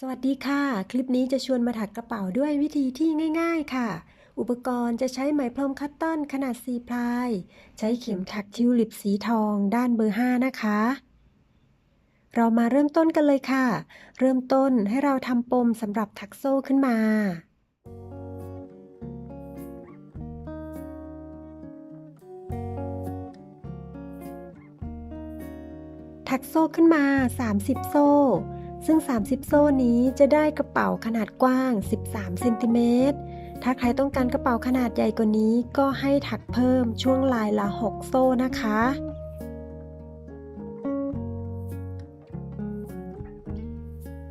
สวัสดีค่ะ คลิปนี้จะชวนมาถักกระเป๋าด้วยวิธีที่ง่าย ๆ ค่ะ อุปกรณ์จะใช้ไหมพรมคัตตอนขนาด 4 พลาย ใช้เข็มถักทิวลิปสีทองด้านเบอร์ 5 นะคะ เรามาเริ่มต้นกันเลยค่ะ เริ่มต้นให้เราทำปมสำหรับถักโซ่ขึ้นมาถักโซ่ขึ้นมา 30 โซ่ ซึ่ง 30 โซ่นี้จะได้กระเป๋าขนาดกว้าง 13เซนติเมตรถ้าใครต้องการกระเป๋าขนาดใหญ่กว่านี้ก็ให้ถักเพิ่มช่วงลายละ 6 โซ่นะคะ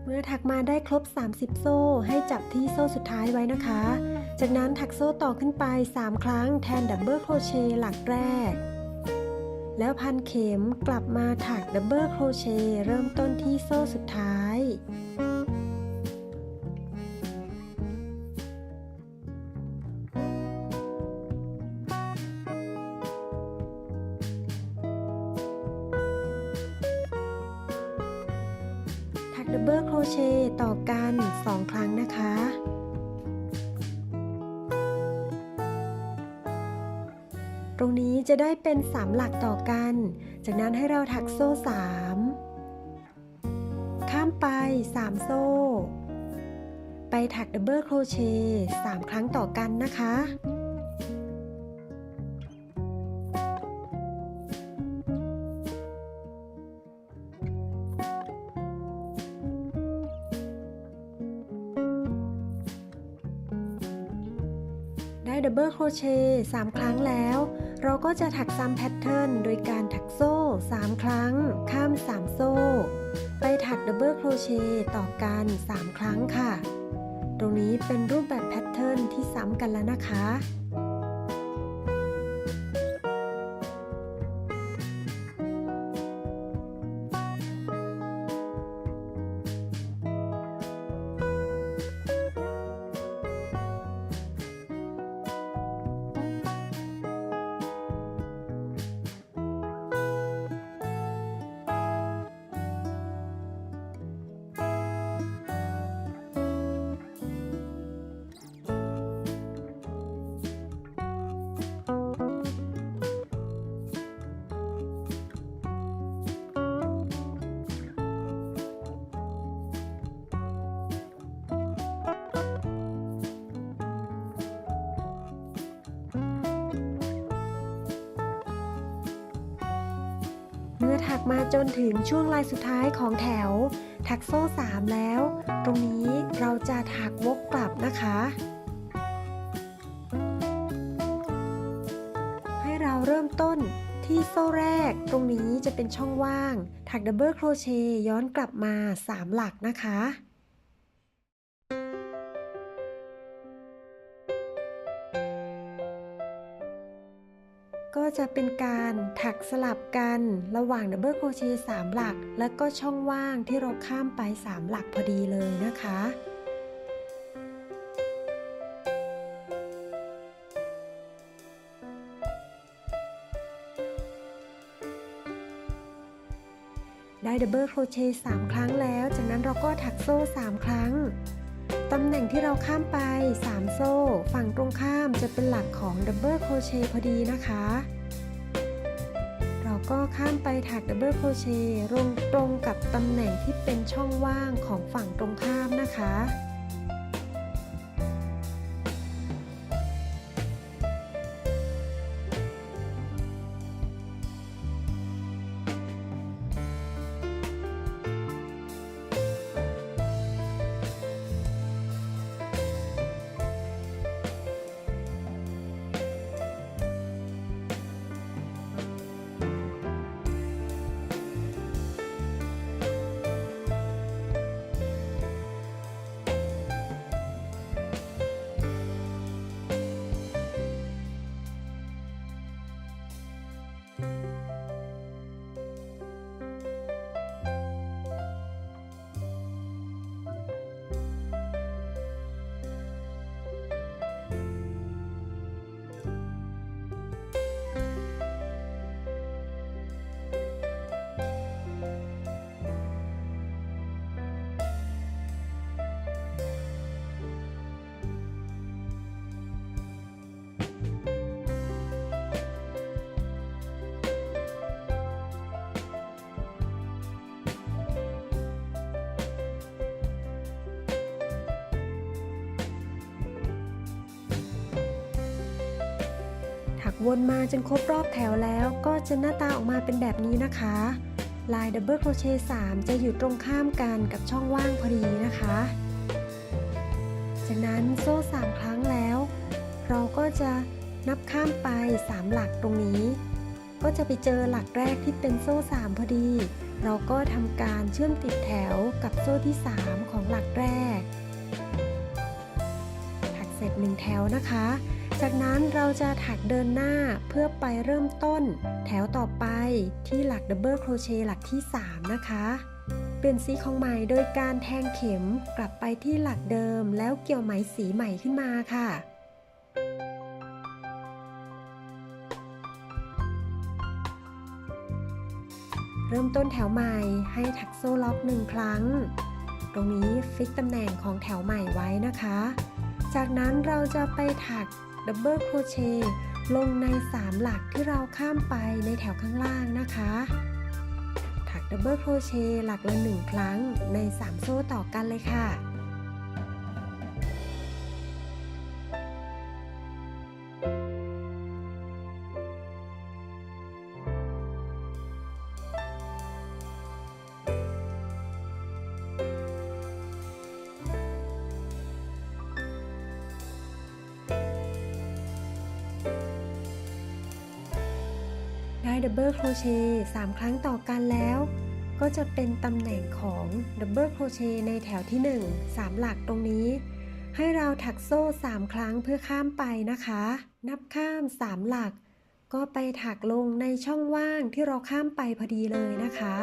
เมื่อถักมาได้ครบ 30 โซ่ให้จับที่โซ่สุดท้ายไว้นะคะ จากนั้นถักโซ่ต่อขึ้นไป 3 ครั้งแทนดับเบิลโครเชต์หลักแรก แล้วพันเข็มกลับมาถักดับเบิลโครเชต์เริ่มต้นที่โซ่สุดท้ายถักดับเบิลโครเชต์ต่อกัน 2 ครั้งนะคะ จะได้เป็น 3 หลักต่อกัน จากนั้นให้เราถักโซ่ 3 ข้ามไป 3 โซ่ ไปถักดับเบิลโครเชต์3ครั้งต่อกันนะคะ เบิลโครเชต์3ครั้งแล้ว เราก็จะถักซ้ำแพทเทิร์นโดยการถักโซ่ 3 ครั้ง ข้าม 3 โซ่ ไปถักดับเบิลโครเชต์ต่อกัน 3 ครั้งค่ะ ตรงนี้เป็นรูปแบบแพทเทิร์นที่ซ้ำกันแล้วนะคะ เมื่อถักมาจนถึงช่วงลายสุดท้ายของแถว ถักโซ่ 3 แล้ว ตรงนี้เราจะถักวกกลับนะคะ ให้เราเริ่มต้นที่โซ่แรก ตรงนี้จะเป็นช่องว่าง ถักดับเบิลโครเชต์ย้อนกลับมา 3 หลักนะคะ จะเป็นการถักสลับกันระหว่างดับเบิลโครเชต์3หลัก และก็ช่องว่างที่เราข้ามไป 3 หลักพอดีเลยนะคะได้ดับเบิลโครเชต์3ครั้งแล้ว จากนั้นเราก็ถักโซ่ 3 ครั้ง ตำแหน่งที่เราข้ามไป 3 โซ่ ฝั่งตรงข้ามจะเป็นหลักของดับเบิลโครเชต์พอดีนะคะ ถักดับเบิลโครเชต์ลงตรงกับตำแหน่งที่เป็นช่องว่างของฝั่งตรงข้ามนะคะ วนมาจนครบรอบแถวแล้วก็จะหน้าตาออกมาเป็นแบบนี้นะคะ ลายดับเบิลโครเชต์3จะอยู่ตรงข้ามกันกับช่องว่างพอดีนะคะ จากนั้นโซ่3ครั้งแล้ว เราก็จะนับข้ามไป 3 หลักตรงนี้ ก็จะไปเจอหลักแรกที่เป็นโซ่ 3 พอดี เราก็ทำการเชื่อมติดแถวกับโซ่ที่ 3 ของหลักแรกถักเสร็จ 1 แถวนะคะ จากนั้นเราจะถักเดินหน้าเพื่อไปเริ่มต้น แถวต่อไปที่หลักดับเบิลโครเชต์หลักที่ 3 นะคะ เปลี่ยนสีของไหมโดยการแทงเข็มกลับไปที่หลักเดิมแล้วเกี่ยวไหมสีใหม่ขึ้นมาค่ะเริ่มต้นแถวใหม่ให้ถักโซ่ล็อกหนึ่งครั้ง ตรงนี้ฟิกตำแหน่งของแถวใหม่ไว้นะคะ จากนั้นเราจะไปถัก ดับเบิลโครเชต์ลงใน 3 หลักที่เราข้ามไปในแถวข้างล่างนะคะ ถักดับเบิลโครเชต์หลักละ 1 ครั้งใน 3 โซ่ต่อกันเลยค่ะ ดับเบิลโครเชต์3ครั้งต่อกันแล้ว ก็จะเป็นตำแหน่งของดับเบิลโครเชต์ในแถวที่ 1 3 หลักตรงนี้ ให้เราถักโซ่ 3 ครั้งเพื่อข้ามไปนะคะ นับข้าม 3 หลัก ก็ไปถักลงในช่องว่างที่เราข้ามไปพอดีเลยนะคะ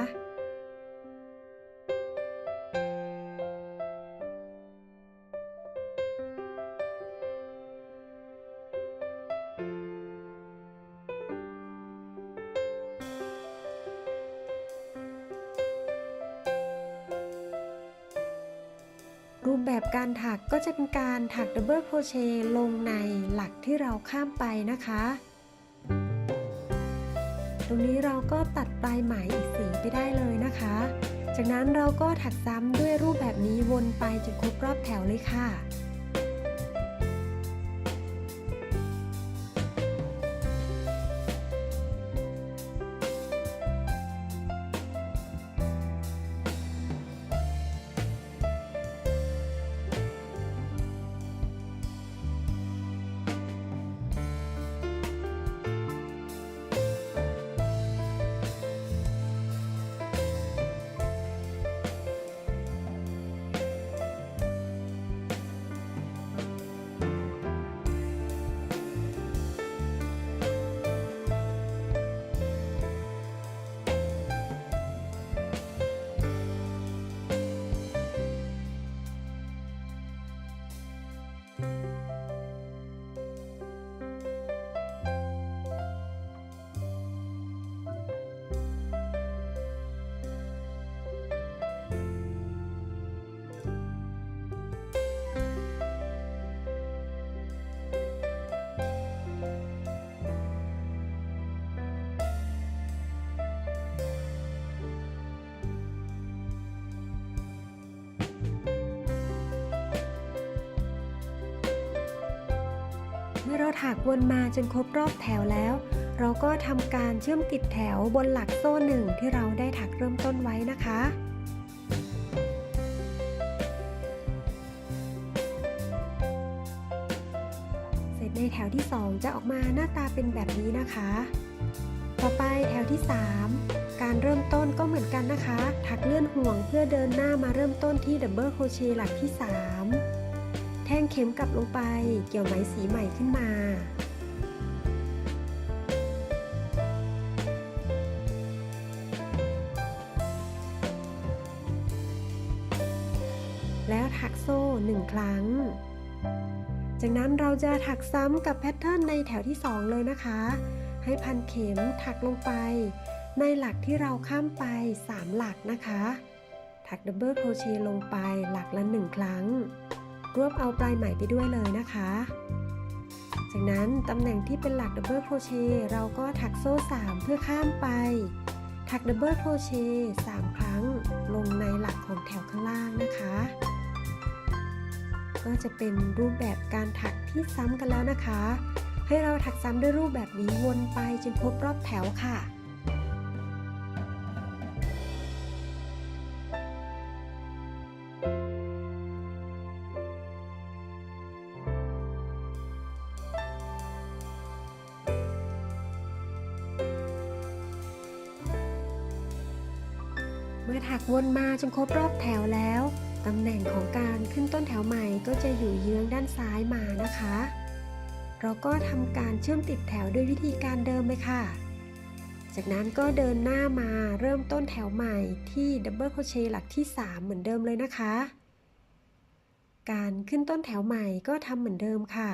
แบบการถักก็จะเป็นการถักดับเบิลโครเชต์ลงในหลักที่เราข้ามไปนะคะ ตรงนี้เราก็ตัดปลายไหมอีกสีไปได้เลยนะคะ จากนั้นเราก็ถักซ้ำด้วยรูปแบบนี้วนไปจนครบรอบแถวเลยค่ะ เราถักวนมาจนครบรอบแถวแล้ว เราก็ทำการเชื่อมติดแถวบนหลักโซ่หนึ่งที่เราได้ถักเริ่มต้นไว้นะคะเสร็จในแถวที่ 2 จะออกมาหน้าตาเป็นแบบนี้นะคะ ต่อไปแถวที่ 3 การเริ่มต้นก็เหมือนกันนะคะ ถักเลื่อนห่วงเพื่อเดินหน้ามาเริ่มต้นที่ดับเบิลโคเชต์หลักที่3แทงเข็มกลับลงไป เกี่ยวไหมสีใหม่ขึ้นมา แล้วถักโซ่หนึ่งครั้ง จากนั้นเราจะถักซ้ำกับแพทเทิร์นในแถวที่ 2 เลยนะคะ ให้พันเข็มถักลงไป ในหลักที่เราข้ามไป 3 หลักนะคะ ถักดับเบิลโครเชต์ลงไปหลักละ 1 ครั้ง รวบเอาปลายไหมไปด้วยเลยนะคะ จากนั้นตำแหน่งที่เป็นหลักดับเบิลโครเชต์เราก็ถักโซ่ 3 เพื่อข้ามไป ถักดับเบิลโครเชต์3ครั้งลงในหลักของแถวข้างล่างนะคะ ก็จะเป็นรูปแบบการถักที่ซ้ำกันแล้วนะคะ ให้เราถักซ้ำด้วยรูปแบบนี้วนไปจนครบรอบแถวค่ะ วนมาจนครบรอบแถวแล้ว ตำแหน่งของการขึ้นต้นแถวใหม่ก็จะอยู่เยื้องด้านซ้ายมานะคะ เราก็ทำการเชื่อมติดแถวด้วยวิธีการเดิมเลยค่ะ จากนั้นก็เดินหน้ามาเริ่มต้นแถวใหม่ที่ดับเบิลโครเชต์หลักที่ 3 เหมือนเดิมเลยนะคะ การขึ้นต้นแถวใหม่ก็ทำเหมือนเดิมค่ะ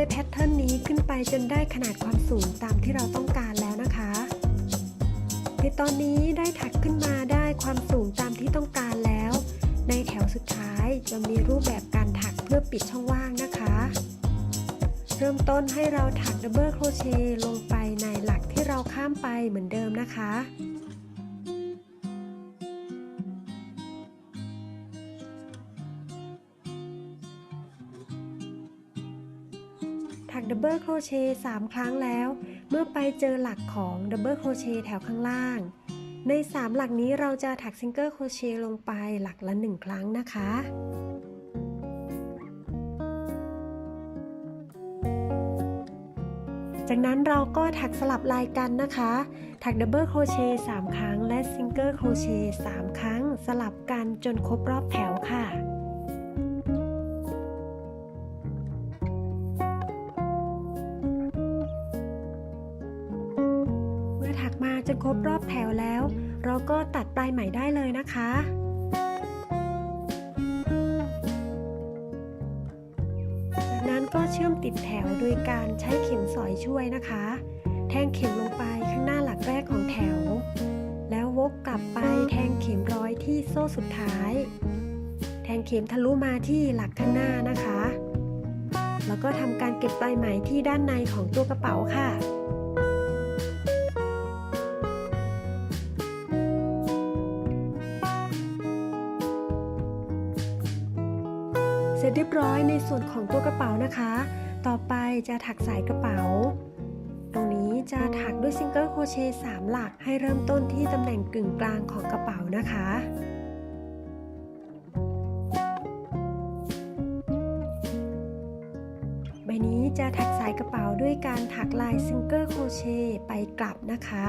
ด้วยแพทเทิร์นนี้ขึ้นไปจนได้ขนาดความสูงตามที่เราต้องการแล้วนะคะในตอนนี้ได้ถักขึ้นมาได้ความสูงตามที่ต้องการแล้ว ในแถวสุดท้ายจะมีรูปแบบการถักเพื่อปิดช่องว่างนะคะ เริ่มต้นให้เราถักดับเบิลโครเชต์ลงไปในหลักที่เราข้ามไปเหมือนเดิมนะคะ เบิลโครเชต์3ครั้งแล้ว เมื่อไปเจอหลักของดับเบิลโครเชต์แถวข้างล่าง ใน 3 หลักนี้เราจะถักซิงเกิลโครเชต์ลงไปหลักละ 1 ครั้งนะคะจากนั้นเราก็ถักสลับลายกันนะคะ ถักดับเบิลโครเชต์3ครั้ง และซิงเกิลโครเชต์3ครั้งสลับกันจนครบรอบแถวค่ะ นครบรอบแถวแล้ว เราก็ตัดปลายไหมได้เลยนะคะจากนั้นก็เชื่อมติดแถวโดยการใช้เข็มสอยช่วยนะคะ แทงเข็มลงไปข้างหน้าหลักแรกของแถว แล้ววกกลับไปแทงเข็มร้อยที่โซ่สุดท้าย แทงเข็มทะลุมาที่หลักข้างหน้านะคะ แล้วก็ทำการเก็บปลายไหมที่ด้านในของตัวกระเป๋าค่ะ เสร็จเรียบร้อยในส่วนของตัวกระเป๋านะคะ ต่อไปจะถักสายกระเป๋า ตรงนี้จะถักด้วยซิงเกิลโครเชต์3หลักให้เริ่มต้นที่ตำแหน่งกึ่งกลางของกระเป๋านะคะใบนี้จะถักสายกระเป๋าด้วยการถักลายซิงเกิลโครเชต์ไปกลับนะคะ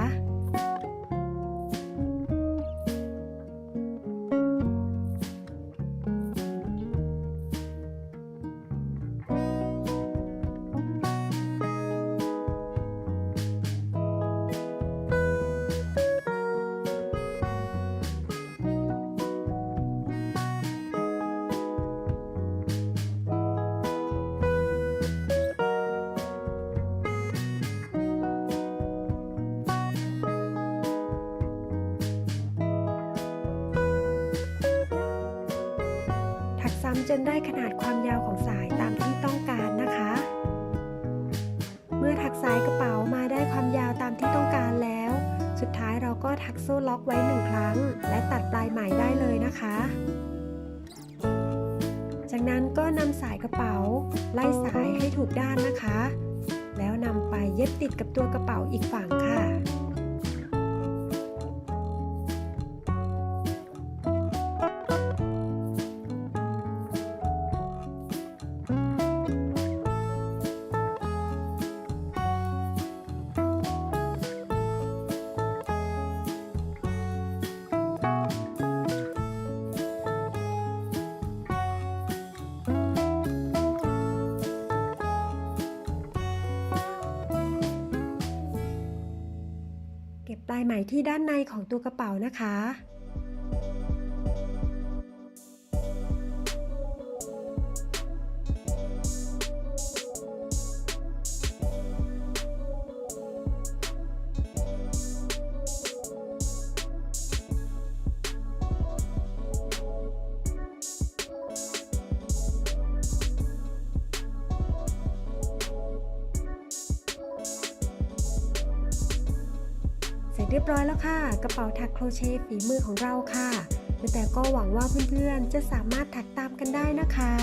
จนได้ขนาดความยาวของสายตามที่ต้องการนะคะ เมื่อถักสายกระเป๋ามาได้ความยาวตามที่ต้องการแล้ว สุดท้ายเราก็ถักโซ่ล็อกไว้หนึ่งครั้ง และตัดปลายไหมได้เลยนะคะ จากนั้นก็นำสายกระเป๋า ไล่สายให้ถูกด้านนะคะ แล้วนำไปเย็บติดกับตัวกระเป๋าอีกฝั่งค่ะ ลายไหมที่ด้านในของตัวกระเป๋านะคะ เรียบร้อยแล้วค่ะ กระเป๋าถักโครเชต์ฝีมือของเราค่ะ แต่ก็หวังว่าเพื่อนๆจะสามารถถักตามกันได้นะคะ